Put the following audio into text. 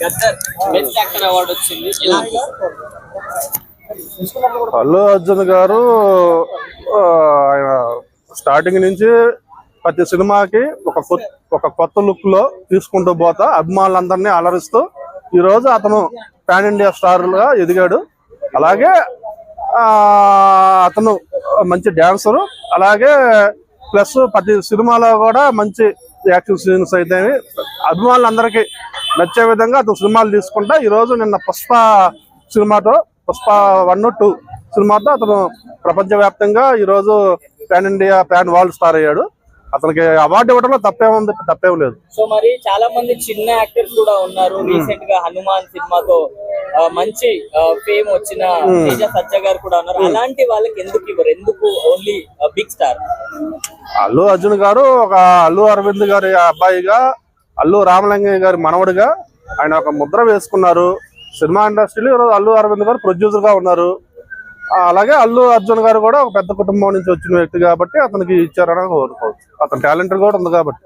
Gaddar. Best actor award వచ్చింది. అల్లు అర్జున్ గారు ఆయన స్టార్టింగ్ నుంచి ప్రతి సినిమాకి ఒక కొత్త ఒక కొత్త లుక్లో తీసుకుంటూ పోతా అభిమానులందరినీ అలరిస్తూ ఈ రోజు అతను పాన్ ఇండియా స్టార్గా ఎదిగాడు. అలాగే అతను మంచి డాన్సరు అలాగే ప్లస్ ప్రతి సినిమాలో కూడా మంచి యాక్షన్ సీన్స్ అయితే అభిమానులందరికీ నచ్చే విధంగా అతను సినిమాలు తీసుకుంటా. ఈ రోజు నిన్న పుష్ప సినిమాతో పుష్ప వన్ టూ సినిమాతో అతను ప్రపంచవ్యాప్తంగా ఈ రోజు pan India pan world star అయ్యాడు. అతనికి అవార్డు ఇవ్వడంలో తప్పేముంది తప్పేం లేదు. సో మరి చాలా మంది చిన్న యాక్టర్స్ కూడా ఉన్నారు. రీసెంట్గా హనుమాన్ సినిమాతో మంచి ఫేమ్ వచ్చిన తేజ సజ్జ గారు కూడా ఉన్నారు. అలాంటి వాళ్ళకి ఎందుకు ఇవ్వరు? ఎందుకు only big star Allu Arjun గారు ఒక అల్లు అరవింద్ గారి అబ్బాయిగా అల్లు రామలింగయ్య గారి మనవడిగా ఆయన ఒక ముద్ర వేసుకున్నారు. సినిమా ఇండస్ట్రీలో ఈరోజు అల్లు అరవింద్ గారు ప్రొడ్యూసర్గా ఉన్నారు. అలాగే అల్లు అర్జున్ గారు కూడా ఒక పెద్ద కుటుంబం నుంచి వచ్చిన వ్యక్తి కాబట్టి అతనికి ఇచ్చారని కోరుకోవచ్చు. అతని టాలెంట్ కూడా ఉంది కాబట్టి.